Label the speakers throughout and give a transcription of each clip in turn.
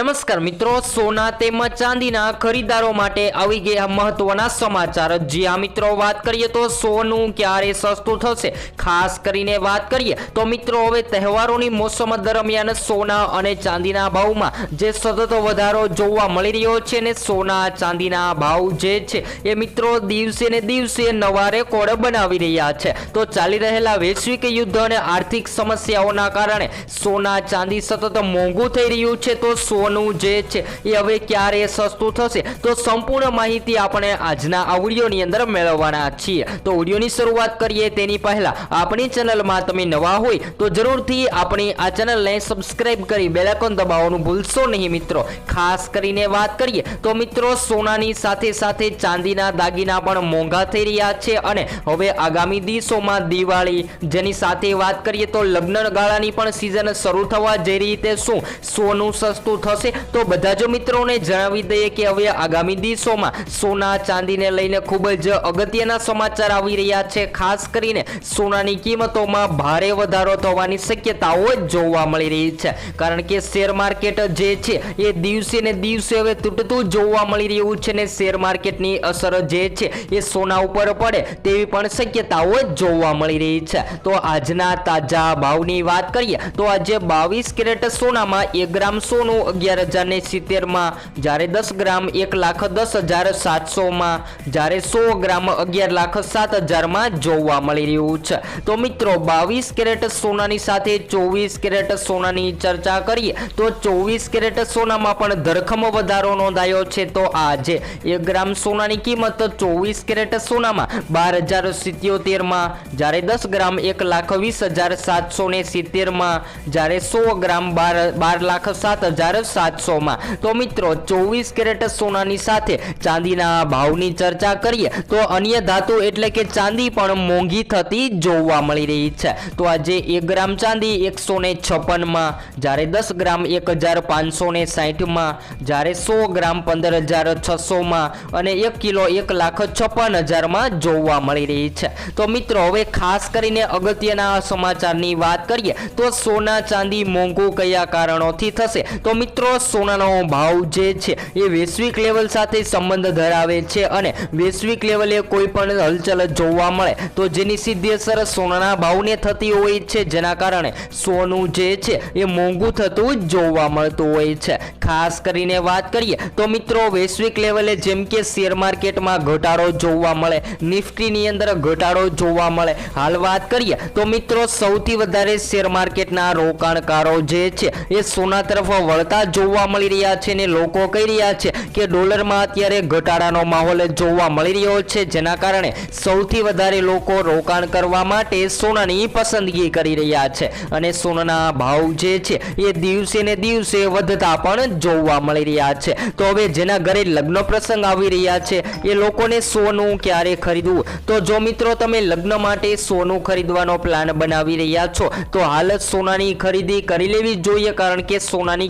Speaker 1: નમસ્કાર મિત્રો, સોના તેમજ ચાંદીના ખરીદારો માટે આવી ગયા મહત્વના સમાચાર. જે આ મિત્રો, વાત કરીએ તો સોનું ક્યારે સસ્તું થશે? ખાસ કરીને વાત કરીએ તો મિત્રો, હવે તહેવારોની મોસમ દરમિયાન સોના અને ચાંદીના ભાવમાં જે સતત વધારો જોવા મળી રહ્યો છે ને સોના, ચાંદીના ભાવ જે છે એ મિત્રો, દિવસે ને દિવસે નવા રેકોર્ડ બનાવી રહ્યા છે. તો ચાલી રહેલા વૈશ્વિક યુદ્ધ અને આર્થિક સમસ્યાઓના કારણે સોના, ચાંદી સતત મોંઘું થઈ રહ્યું છે. તો સોનું જે છે એ હવે ક્યારે સસ્તું થશે? તો સંપૂર્ણ માહિતી આપણે આજના આ વિડીયોની અંદર મેળવવાના છીએ. તો વિડીયોની શરૂઆત કરીએ તેની પહેલા, આપણી ચેનલમાં તમે નવા હોય તો જરૂરથી આપણી આ ચેનલને સબસ્ક્રાઈબ કરી બેલાકોન દબાવવાનું ભૂલશો નહીં મિત્રો. ખાસ કરીને વાત કરીએ તો મિત્રો, સોનાની સાથે સાથે ચાંદીના દાગીના પણ મોંઘા થઈ રહ્યા છે અને હવે આગામી દિવસોમાં દિવાળી, જેની સાથે વાત કરીએ તો લગ્ન ગાળાની પણ સિઝન શરૂ થવા જઈ રહી તે શું સોનું સસ્તું થશે? તો બધા જ મિત્રોને જણાવી દઈએ કે હવે આગામી દિવસોમાં સોના ચાંદીને લઈને ખૂબ જ અગત્યના સમાચાર આવી રહ્યા છે. ખાસ કરીને સોનાની કિંમતોમાં ભારે વધારો થવાની શક્યતાઓ જોવા મળી રહી છે. કારણ કે શેર માર્કેટ જે છે, એ દિવસે ને દિવસે હવે તૂટતું જોવા મળી રહ્યું છે ને શેર માર્કેટની અસર જે છે, એ સોના ઉપર પડે તેવી પણ શક્યતાઓ જોવા મળી રહી છે. તો આજના તાજા ભાવની વાત કરીએ, તો આજે બાવીસ કેરેટ સોનામાં એક ગ્રામ સોનું અગિયાર હજાર ને સિત્તેરમાં, જ્યારે દસ ગ્રામ એક લાખ દસ હજાર સાતસોમાં, જ્યારે સો ગ્રામ અગિયાર લાખ સાત હજારમાં જોવા મળી રહ્યું છે. તો મિત્રો, બાવીસ કેરેટ સોનાની સાથે ચોવીસ કેરેટ સોનાની ચર્ચા કરીએ. તો ચોવીસ કેરેટ સોનામાં પણ ધરખમ વધારો નોંધાયો છે. તો આજે એક ગ્રામ સોનાની કિંમત ચોવીસ કેરેટ સોનામાં બાર હજાર સિત્યોતેરમાં, જ્યારે દસ ગ્રામ એક લાખ વીસ હજાર સાતસો ને સિત્તેરમાં, જ્યારે સો ગ્રામ બાર બાર લાખ સાત હજાર સાતસોમાં. તો મિત્રો, ચોવીસ કેરેટ સોનાની સાથે ચાંદીના ભાવની ચર્ચા કરીએ, તો અન્ય ધાતુ એટલે કે ચાંદી પણ મોંઘી થતી જોવા મળી રહી છે. તો આજે એક ગ્રામ ચાંદી એકસો ને છપ્પનમાં, જ્યારે દસ ગ્રામ એક હજાર પાંચસો ને સાહીઠમાં જ્યારે સો ગ્રામ પંદર હજાર છસોમાં અને એક કિલો એક લાખ છપ્પન હજારમાં જોવા મળી રહી છે. તો મિત્રો, હવે ખાસ કરીને અગત્યના સમાચારની વાત કરીએ, તો સોના ચાંદી મોંઘું કયા કારણોથી થશે? તો મિત્રો સોનાનો ભાવ જે છે એ વૈશ્વિક લેવલ સાથે સંબંધ ધરાવે છે અને વૈશ્વિક લેવલે કોઈ પણ હલચલ જોવા મળે તો જેની સીધી અસર સોનાના ભાવને થતી હોય છે. જેના કારણે સોનું જે છે એ મોંઘું થતું જોવા મળતું હોય છે. ખાસ કરીને વાત કરીએ તો મિત્રો વૈશ્વિક લેવલે જેમ કે શેર માર્કેટમાં ઘટાડો જોવા મળે, નિફ્ટીની અંદર ઘટાડો જોવા મળે. હાલ વાત કરીએ તો મિત્રો સૌથી વધારે શેર માર્કેટના રોકાણકારો જે છે એ સોના તરફ વળતા જોવા મળી રહ્યા છે ને લોકો કહી રહ્યા છે કે ડોલરમાં અત્યારે ઘટાડાનો માહોલ જોવા મળી રહ્યો છે, જેના કારણે સૌથી વધારે લોકો રોકાણ કરવા માટે સોનાની પસંદગી કરી રહ્યા છે. અને સોનાના ભાવ જે છે, એ દિવસે ને દિવસે વધતા પણ જોવા મળી રહ્યા છે. તો હવે જેના ઘરે લગ્ન પ્રસંગ આવી રહ્યા છે, એ લોકોને સોનું ક્યારે ખરીદવું? તો જો મિત્રો તમે લગ્ન માટે સોનું ખરીદવાનો પ્લાન બનાવી રહ્યા છો, તો હાલ સોનાની ખરીદી કરી લેવી જોઈએ, કારણ કે સોનાની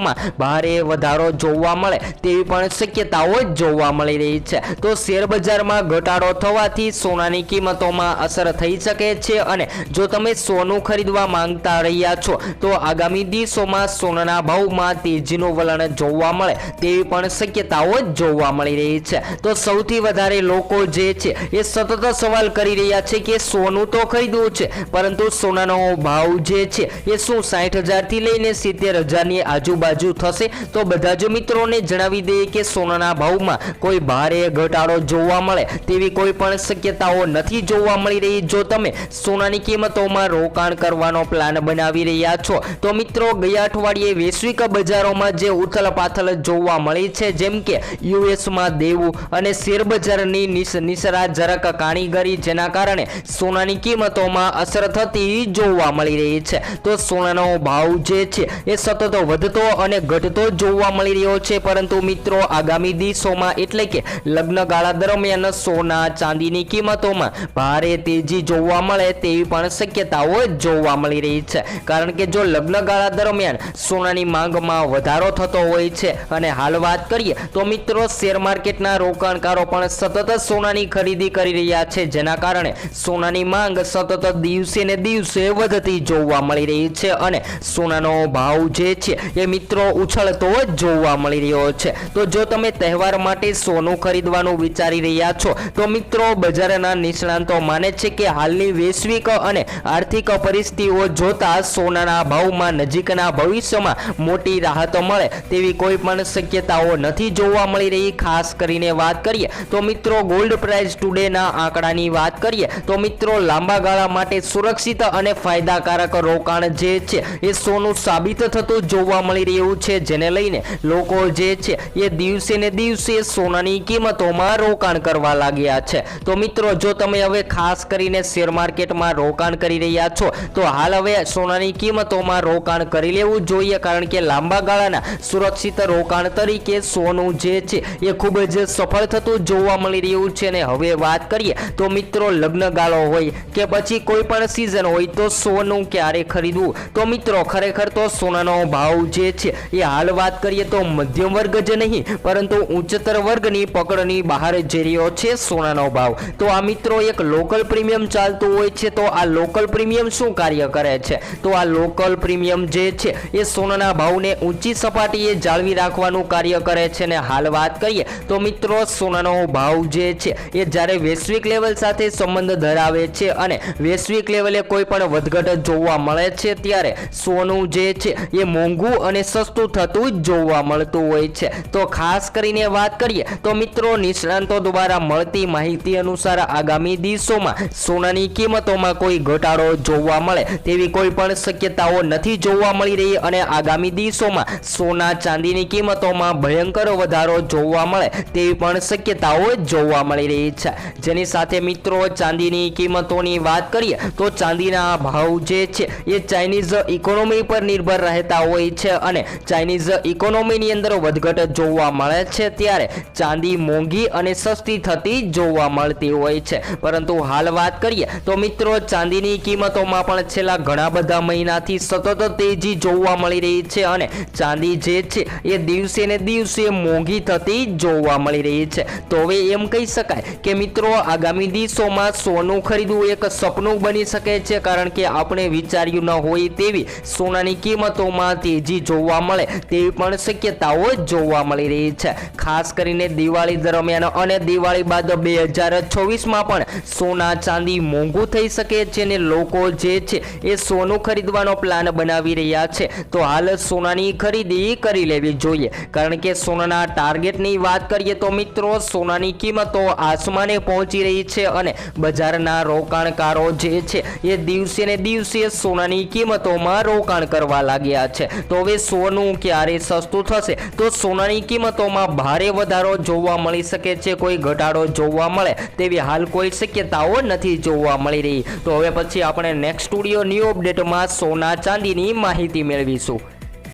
Speaker 1: કિંમતોમાં ભારે વધારો જોવા મળે તેવી પણ શક્યતાઓ જોવા મળી રહી છે. તો શેર બજારમાં ઘટાડો થવાથી સોનાની કિંમતોમાં અસર થઈ શકે છે અને જો તમે સોનું ખરીદવા માંગતા રહ્યા છો, તો આગામી દિવસોમાં સોનાના ભાવમાં તેજીનું વલણ જોવા મળે તેવી પણ શક્યતાઓ જોવા મળી રહી છે. તો સૌથી વધારે લોકો જે છે, એ સતત સવાલ કરી રહ્યા છે કે સોનું તો ખરીદવું છે, પરંતુ સોનાનો ભાવ જે છે, એ શું સાઠ હજારથી લઈને સિત્તેર હજારની આજુબાજુ થશે. તો બધા જ મિત્રોને જણાવી દઈએ કે સોનાના ભાવમાં કોઈ ભારે ઘટાડો જોવા મળે તેવી કોઈ પણ શક્યતાઓ નથી જોવા મળી રહી. જો તમે સોનાની કિંમતોમાં રોકાણ કરવાનો પ્લાન બનાવી રહ્યા છો, તો મિત્રો ગયા અઠવાડિયે વૈશ્વિક બજારોમાં જે ઉથલ પાથલ જોવા મળી છે, જેમ કે યુએસમાં દેવું અને શેર બજારની નિસ નિસરાત કાણીગરી જેના કારણે સોનાની કિંમતોમાં અસર થતી જોવા મળી રહી છે. તો સોનાનો ભાવ જે છે, એ સતત વધતો અને ઘટતો જોવા મળી રહ્યો છે. પરંતુ મિત્રો, આગામી દિવસોમાં એટલે કે લગ્નગાળા દરમિયાન સોના ચાંદીની કિંમતોમાં ભારે તેજી જોવા મળે તેવી પણ શક્યતાઓ જોવા મળી રહી છે. કારણ કે જો લગ્નગાળા દરમિયાન સોનાની માંગમાં વધારો થતો હોય છે અને હાલ વાત કરીએ તો મિત્રો, શેર માર્કેટના રોકાણકારો પણ સતત સોનાની ખરીદી કરી રહ્યા છે. જેના કારણે સોનાની માંગ સતત દિવસે ને દિવસે વધતી જોવા મળી રહી છે અને સોનાનો ભાવ જે છે એ મિત્રો મિત્રો ઉછળતો જ જોવા મળી રહ્યો છે. તો જો તમે તહેવાર માટે સોનું ખરીદવાનું વિચારી રહ્યા છો, તો મિત્રો, બજારના નિષ્ણાંતો માને છે કે હાલની વૈશ્વિક અને આર્થિક પરિસ્થિતિઓ જોતા સોનાના ભાવમાં નજીકના ભવિષ્યમાં મોટી રાહત મળે તેવી કોઈ પણ શક્યતાઓ નથી જોવા મળી રહી. ખાસ કરીને વાત કરીએ તો મિત્રો, ગોલ્ડ પ્રાઇસ ટુડેના આંકડાની વાત કરીએ તો મિત્રો, લાંબા ગાળા માટે સુરક્ષિત અને ફાયદાકારક રોકાણ જે છે, એ સોનું સાબિત થતું જોવા મળી રહ્યું છે જેને લઈને લોકો જે છે એ દિવસે ને દિવસે સોનાની કિંમતોમાં રોકાણ કરવા લાગ્યા છે. તો મિત્રો, જો તમે હવે ખાસ કરીને શેર માર્કેટમાં રોકાણ કરી રહ્યા છો, તો હાલ હવે સોનાની કિંમતોમાં રોકાણ કરી લેવું જોઈએ, કારણ કે લાંબા ગાળાના સુરક્ષિત રોકાણ તરીકે સોનું જે છે એ ખૂબ જ સફળ થતું જોવા મળી રહ્યું છે. અને હવે વાત કરીએ તો મિત્રો, લગ્ન ગાળો હોય કે પછી કોઈ પણ સિઝન હોય તો સોનું ક્યારે ખરીદવું? તો મિત્રો, ખરેખર તો સોનાનો ભાવ જે છે એ હાલ વાત કરીએ તો મધ્યમ વર્ગ જ નહીં, પરંતુ ઉચ્ચતર વર્ગની પકડની બહાર જઈ રહ્યો છે સોનાનો ભાવ. તો આ મિત્રો એક લોકલ પ્રીમિયમ ચાલતું હોય છે, તો આ લોકલ પ્રીમિયમ શું કાર્ય કરે છે? તો આ લોકલ પ્રીમિયમ જે છે, એ સોનાના ભાવને ઊંચી સપાટીએ જાળવી રાખવાનું કાર્ય કરે છે. ને હાલ વાત કરીએ તો મિત્રો, સોનાનો ભાવ જે છે, એ જ્યારે વૈશ્વિક લેવલ સાથે સંબંધ ધરાવે છે અને વૈશ્વિક લેવલે કોઈ પણ વધઘટ જોવા મળે છે, ત્યારે સોનું જે છે, એ મોંઘું અને સસ્તું થતું જોવા મળતું હોય છે. તો ખાસ કરીને વાત કરીએ, તો મિત્રો, નિષ્ણાંતો દ્વારા મળતી માહિતી અનુસાર આગામી દિવસોમાં સોનાની કિંમતોમાં કોઈ ઘટાડો જોવા મળે તેવી કોઈ પણ શક્યતાઓ નથી જોવા મળી રહી અને આગામી દિવસોમાં સોના ચાંદીની કિંમતોમાં ભયંકર વધારો જોવા મળે તેવી પણ શક્યતાઓ જોવા મળી રહી છે. જેની સાથે મિત્રો, ચાંદીની કિંમતોની વાત કરીએ, તો ચાંદીના ભાવ જે છે, એ ચાઇનીઝ ઇકોનોમી પર નિર્ભર રહેતા હોય છે અને ચાઇનીઝ ઇકોનોમીની અંદર વધઘટ જોવા મળે છે ત્યારે ચાંદી મોંઘી અને સસ્તી થતી જોવા મળતી હોય છે. પરંતુ હાલ વાત કરીએ તો મિત્રો, ચાંદીની કિંમતોમાં પણ છેલ્લા ઘણા બધા મહિનાથી સતત તેજી જોવા મળી રહી છે અને ચાંદી જે છે એ દિવસે ને દિવસે મોંઘી થતી જોવા મળી રહી છે. તો હવે એમ કહી શકાય કે મિત્રો, આગામી દિવસોમાં સોનું ખરીદવું એક સપનું બની શકે છે કારણ કે આપણે વિચાર્યું ન હોય તેવી સોનાની કિંમતોમાં તેજી જોવા મળે તેવી પણ શક્યતાઓ જોવા મળી રહી છે. ખાસ કરીને દિવાળી દરમિયાન અને દિવાળી બાદ બે હજાર ચોવીસમાં પણ સોના, ચાંદી મોંઘું થઈ શકે છે અને લોકો જે છે એ સોનું ખરીદવાનો પ્લાન બનાવી રહ્યા છે. તો હાલ સોનાની ખરીદી કરી લેવી જોઈએ. કારણ કે સોનાના ટાર્ગેટની વાત કરીએ તો મિત્રો, સોનાની કિંમતો આસમાને પહોંચી રહી છે અને બજારના રોકાણકારો જે છે એ દિવસે ને દિવસે સોનાની કિંમતોમાં રોકાણ કરવા લાગ્યા છે. તો હવે સોનું ક્યારે સસ્તું થશે? તો સોનાની કિંમતોમાં ભારે વધારો જોવા મળી શકે છે. કોઈ ઘટાડો જોવા મળે તેવી હાલ કોઈ શક્યતાઓ નથી જોવા મળી રહી. તો હવે પછી આપણે નેક્સ્ટ સ્ટુડિયો ન્યૂ અપડેટમાં સોના ચાંદીની માહિતી મેળવીશું.